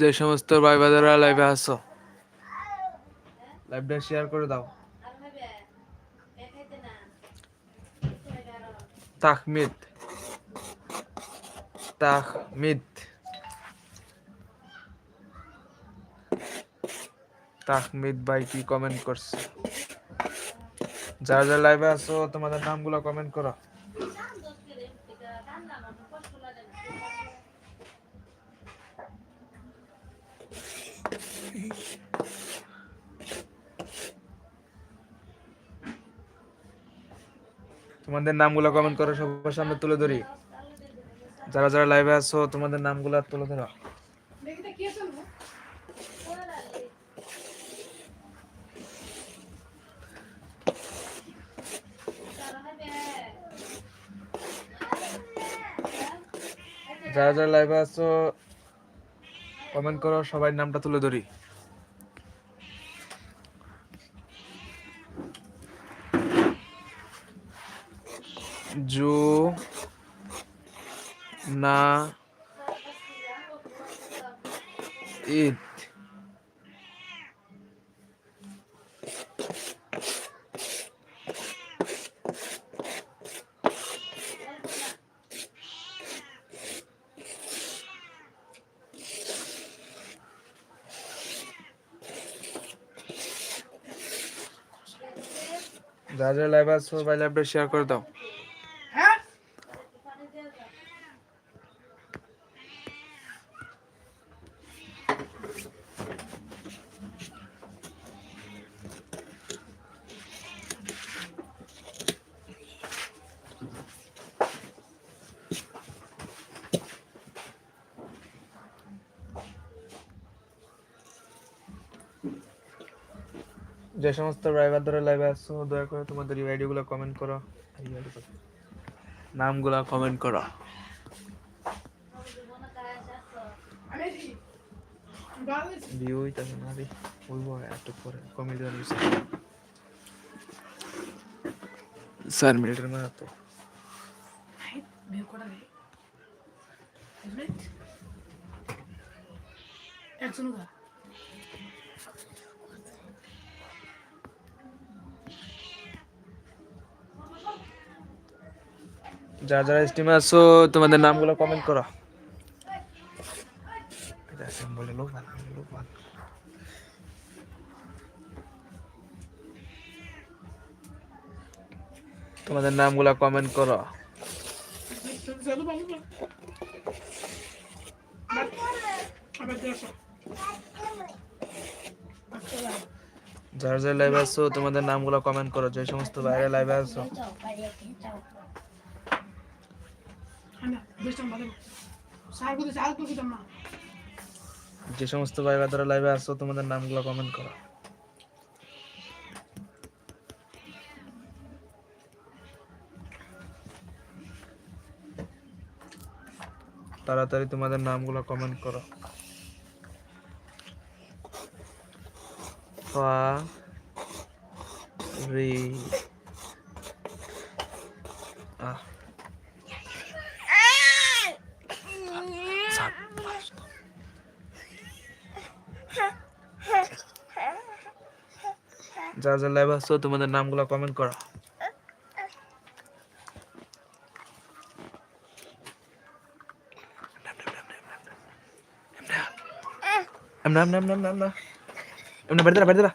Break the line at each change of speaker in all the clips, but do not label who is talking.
যে সমস্ত ভাই বাজারা লাইভে আসো লাইভটা শেয়ার করে দাও। তাহমিদ। তাহমিদ। তাহমিদ ভাই কি কমেন্ট করছে? যারা যারা লাইভে আছো তোমাদের নামগুলো কমেন্ট করো। তোমাদের নামগুলো কমেন্ট করো সবার সামনে তুলে ধরি। যারা যারা লাইভে আছো, তোমাদের নামগুলো তুলে ধরো। যারা যারা লাইভে আছো কমেন্ট করো, সবাই নামটা তুলে ধরি। যারা লাইভ আছো ভাই লাইভটা শেয়ার করে দাও। যে সমস্ত ড্রাইভার ধরে লাইভে আসছো, দয়া করে তোমাদের এই আইডি গুলো কমেন্ট করো। নামগুলা কমেন্ট করো। ভিউ হইতাছে না রে বলব একটু পরে কমেন্ট দেওয়া নিছে চার মিনিটের মধ্যে তো যারা যারা স্টিমে আছো, তোমাদের নামগুলো কমেন্ট করো। তোমাদের নামগুলো কমেন্ট করো। যারা যারা লাইভে আছো, তোমাদের নামগুলো কমেন্ট করো। যে সমস্ত বাইরে লাইভে আছো। যে সমস্ত ভাই বাদারা লাইভে আসছো, তোমাদের নামগুলো কমেন্ট করো। তাড়াতাড়ি তোমাদের নামগুলো কমেন্ট করো। ফা, রি যারা যা লাইভ আসছো তোমাদের নামগুলো কমেন্ট করো এমনা এমনা এমনা এমনা এমনা এমনা বাড়ি দাঁড়া বাড়ি দাঁড়া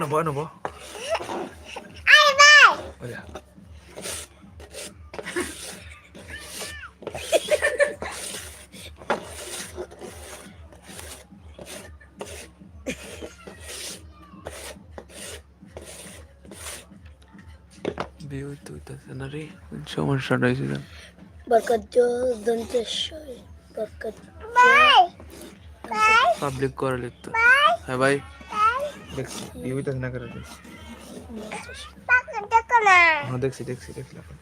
নব নবো ওই যা। বিয়ে হইতে হইতেছে না রে? সমস্যাটা হয়েছে পাবলিক করে লিখতো। হ্যাঁ ভাই। দেখছি বিয়ে হইতেছে না করে দেখছি। হ্যাঁ দেখছি দেখছি দেখছি এখন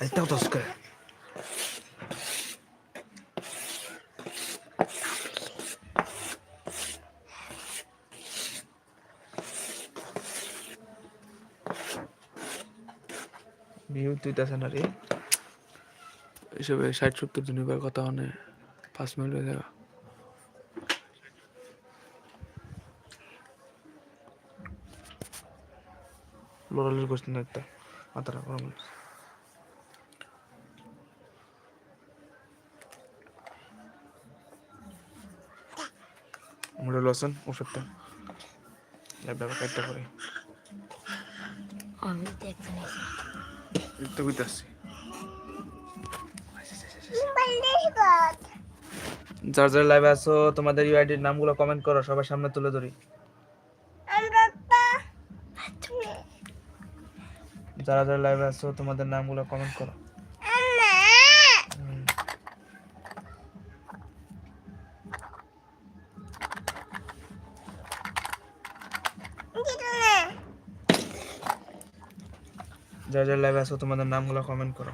Aí তুইতেছে না রে এসবে ষাট সত্তর এবার কথা মানে পাঁচ মিনিট হয়ে যাবে। লড়ালির কোশ্চেন একটা। মাথাটা গরম। আমরা লসন ওষুধটা। ব্যাপারটা একটা করে
আমি দেখতে
তো কইতাছি যার যার লাইভে আছো তোমাদের ইউআইডির নামগুলো কমেন্ট করো সবার সামনে তুলে ধরি। যারা যারা লাইভে আছো তোমাদের নামগুলো কমেন্ট করো। যারা যারা লাইভে আছো তোমাদের নামগুলো কমেন্ট করো।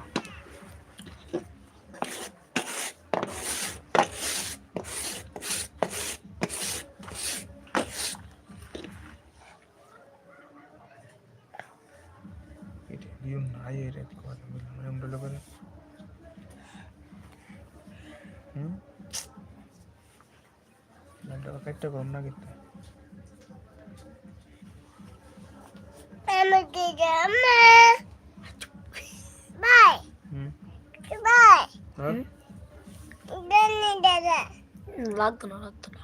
এটা ভিউ নাই রে কথা
লাগতো না লাগতো না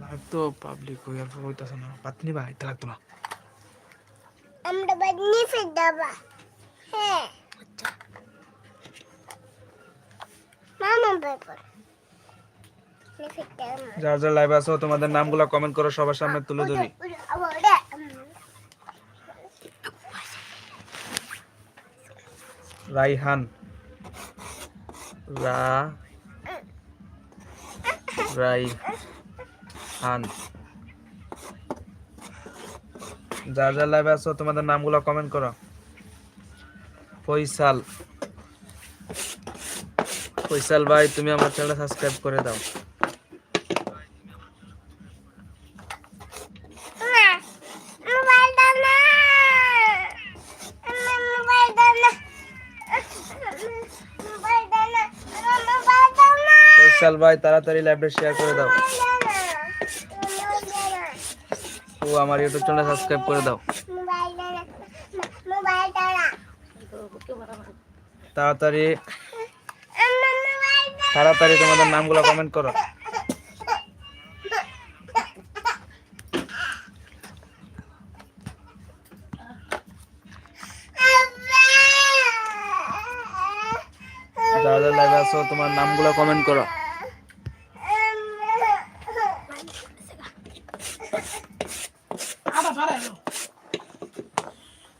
লাইভ তো পাবলিক হইতাছে না পাতনি এটা লাগতো না
আমরা বাদনি ফেদাবা হ্যাঁ
আচ্ছা
মামা
যারা লাইভ আছো তোমাদের নামগুলো কমেন্ট করো সবার সামনে তুলে ধরি রাইহান রা রাই হান যার যার লাইভে আছো, তোমাদের নামগুলো কমেন্ট করো। ফৈসাল। ফৈসাল ভাই, তুমি আমার চ্যানেল সাবস্ক্রাইব করে দাও। ভাই, তাড়াতাড়ি লাইভে শেয়ার করে দাও। ও, আমার ইউটিউব চ্যানেল সাবস্ক্রাইব করে দাও। তাড়াতাড়ি তাড়াতাড়ি তোমাদের নামগুলো কমেন্ট করো। যারা যারা লাইভে আছো, তোমার নামগুলো কমেন্ট করো।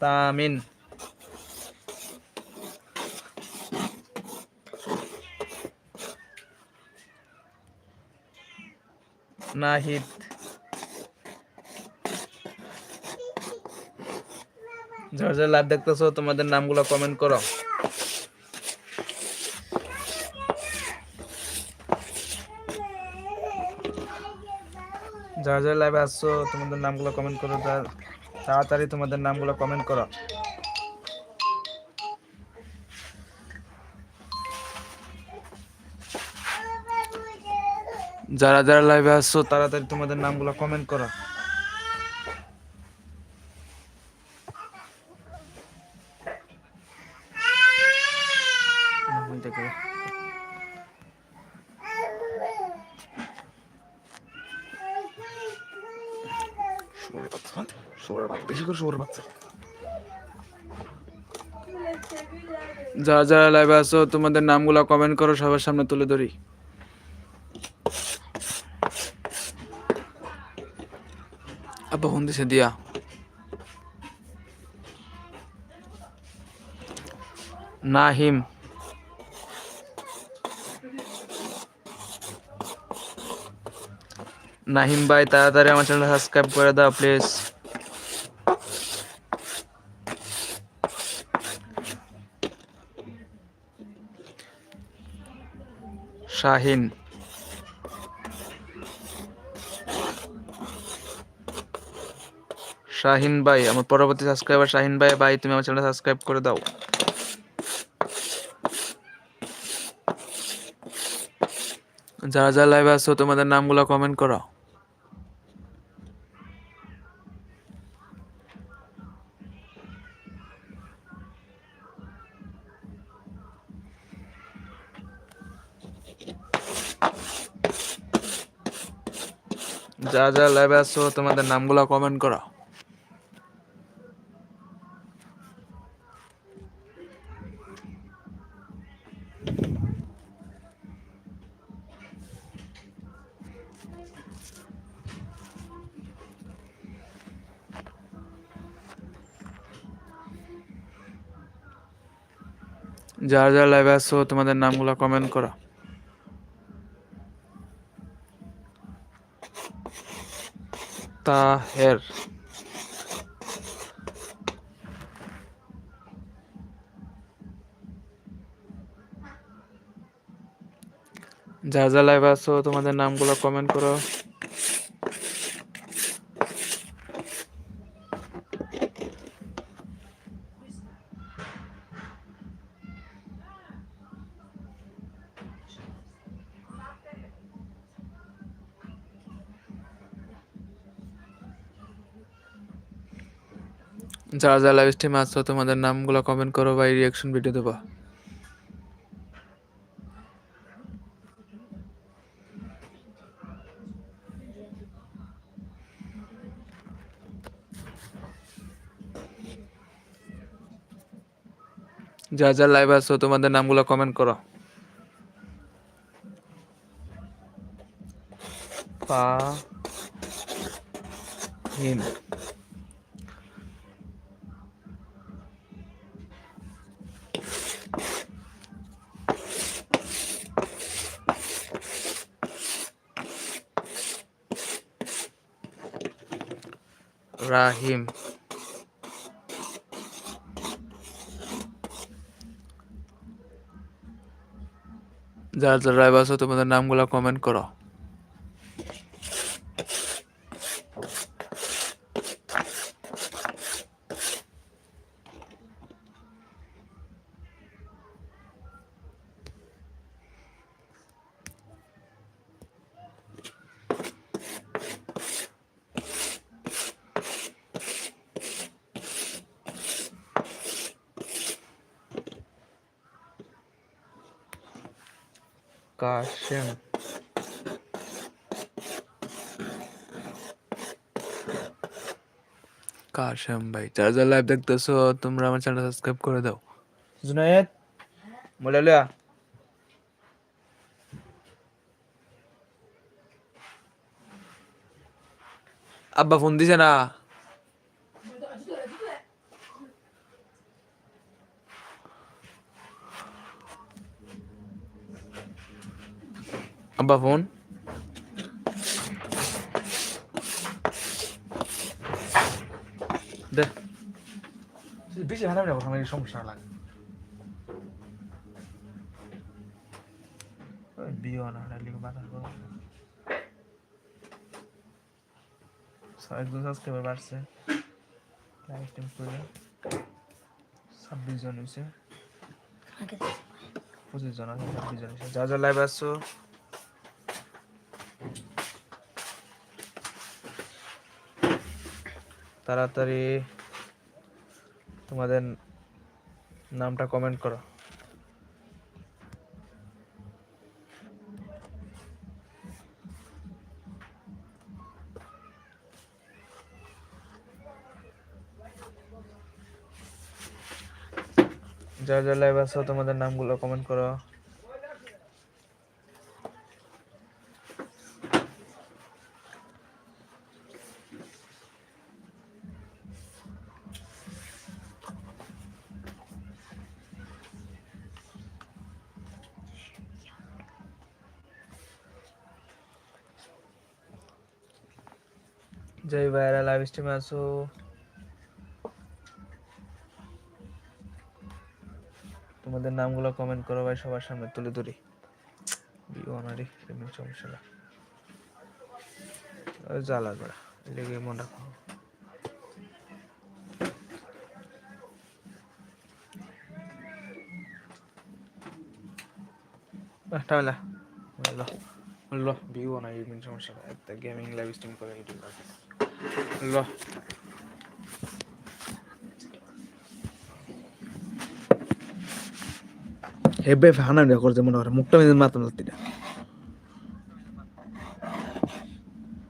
তামিন। নাহিদ। যারা যারা লাইভ দেখতেছো তোমাদের নামগুলো কমেন্ট করো। যারা যারা লাইভে আসছো, তোমাদের নামগুলো কমেন্ট করো তাড়াতাড়ি তোমাদের নামগুলো কমেন্ট করো। যারা যারা লাইভে আসছো, তাড়াতাড়ি তোমাদের নামগুলো কমেন্ট করো। বেশি করে শোর বাচ্চা। যারা যারা লাইভে আছো, তোমাদের নামগুলো কমেন্ট করো, সবার সামনে তুলে ধরি। আব্বা ফোন দিছে, দিয়া। নাহিম। নাহিম ভাই, তাড়াতাড়ি আমার চ্যানেল সাবস্ক্রাইব করে দাও প্লিজ শাহিন। শাহিন ভাই, আমার পরবর্তী সাবস্ক্রাইবার শাহিন ভাই ভাই, তুমি আমার চ্যানেল সাবস্ক্রাইব করে দাও। যারা যারা লাইভে আছো, তোমাদের নামগুলো কমেন্ট করো যারা যারা লাইভে আছো তোমাদের নামগুলো কমেন্ট করো যারা যারা লাইভে আছো তোমাদের নামগুলো কমেন্ট করো তাহের যা যা লাইভ আছো তোমাদের নামগুলো কমেন্ট করো। যারা যারা লাইভ স্ট্রিমে আছো, তোমাদের নামগুলো কমেন্ট করো বা রিয়াকশন ভিডিও দেবো। যা যা লাইভ আছো, তোমাদের নামগুলো কমেন্ট করো। পা রাহিম। যারা যারা আছো তোমাদের নামগুলো কমেন্ট করো। কাশেম। কাশেম ভাই যারা যারা লাইভ দেখতেছো তোমরা আমার চ্যানেল সাবস্ক্রাইব করে দাও। জুনায়েদ। বলে লিয়া আব্বা ফোন দিছে না। আব্বা ফোন দে। বেশি ভালো না আমার সমস্যা লাগে বিয়ে না হলে বাধা একজন সাবস্ক্রাইবার বাড়ছে। লাইভ স্ট্রিম করে। ছাব্বিশ জন হয়েছে পঁচিশ জন আছে ছাব্বিশ জন হয়েছে যা যা লাইভ আসছো। তাড়াতাড়ি তোমাদের নামটা কমেন্ট করো। যারা যারা লাইভ আছো তোমাদের নামগুলো কমেন্ট করো। জয় ভাইরা লাইভ স্ট্রিমে আছো তোমাদের নামগুলো কমেন্ট করো ভাই, সবার সামনে তুলে ধরি। অনারি সমস্যা ওই জ্বালা করা লেগে মন রাখো। একটা বেলা। বলল বলল ভিউ অনারি সমস্যা একটা গেমিং লাইভ স্ট্রিম করে ইউটিউব ল
হেবে ফানা করছে মনে হয় মুখটা মারতে